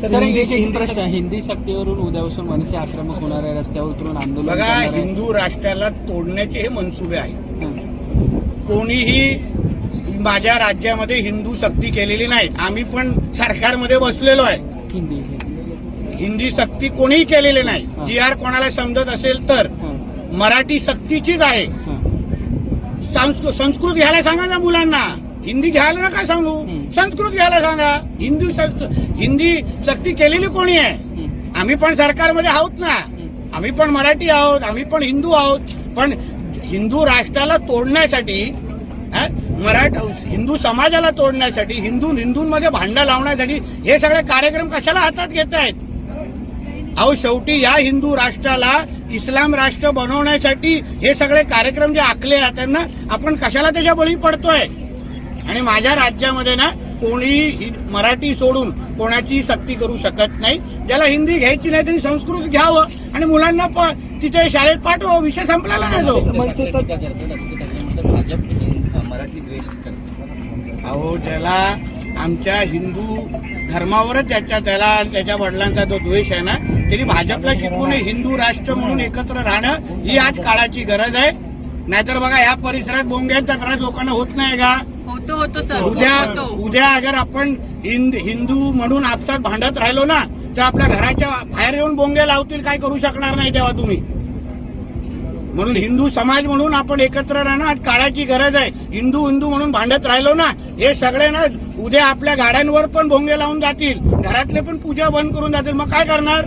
Sir Hindi सक्तीवरून उद्यापासून मनसे आक्रमक होणार आहे रस्त्यावर उतरून आंदोलन बघा करणार आहे. हिंदू राष्ट्राला तोडण्याचे हे मनसुबे आहेत हं. कोणीही माझ्या राज्यामध्ये हिंदू सक्ती केलेली नाही आम्ही पण सरकारमध्ये बसलेलो आहे हिंदी हिंदी. सक्ती कोणीही केलेली नाही हा. जी आर कोणाला समजत असेल तर हं. मराठी सक्तीचीच आहे हं. संस्कृत संस्कृत घ्यायला सांगा ना मुलांना हिंदी घ्यायला नका सांगू. हं. संस्कृत घ्यायला सांगा. हिंदी हिंदी सक्ती केलेली कोणी आहे. आम्ही पण सरकारमध्ये आहोत ना. आम्ही पण मराठी आहोत आम्ही पण हिंदू आहोत. पण हिंदू राष्ट्राला तोडण्यासाठी मराठा हिंदू समाजाला तोडण्यासाठी हिंदू हिंदूंमध्ये भांडण लावण्यासाठी हे सगळे कार्यक्रम कशाला हातात घेत आहेत? अहो शेवटी या हिंदू राष्ट्राला इस्लाम राष्ट्र बनवण्यासाठी हे सगळे कार्यक्रम जे आखले आहेत त्यांना आपण कशाला त्याच्या बळी पडतोय? आणि माझ्या राज्यामध्ये ना कोणी हि- मराठी सोडून कोणाची सक्ती करू शकत नाही. ज्याला हिंदी घ्यायची नाही त्यांनी संस्कृत घ्यावं आणि मुलांना प- तिथे शाळेत पाठवावं. विषय संपलेला नाही तो. मनसेचा भाजप मराठी द्वेष करते अहो त्याला आमच्या हिंदू धर्मावरच त्याच्या त्याला त्याच्या वडिलांचा जो द्वेष आहे ना त्यांनी भाजपला शिकवून हिंदू राष्ट्र म्हणून एकत्र राहणं ही आज काळाची गरज आहे. नाहीतर बघा ह्या परिसरात बोंग्यांचा त्रास लोकांना होत नाही का? होतो होतो सर. उद्या उद्या अगर आपण हिंद हिंदू म्हणून आपसात भांडत राहिलो ना तर आपल्या घराच्या बाहेर येऊन बोंगे लावतील काय करू शकणार नाही तेव्हा तुम्ही. म्हणून हिंदू समाज म्हणून आपण एकत्र राहणं आज काळाची गरज आहे. हिंदू हिंदू म्हणून भांडत राहिलो ना हे सगळे ना उद्या आपल्या गाड्यांवर पण भोंगे लावून जातील घरातले पण पूजा बंद करून जातील मग काय करणार?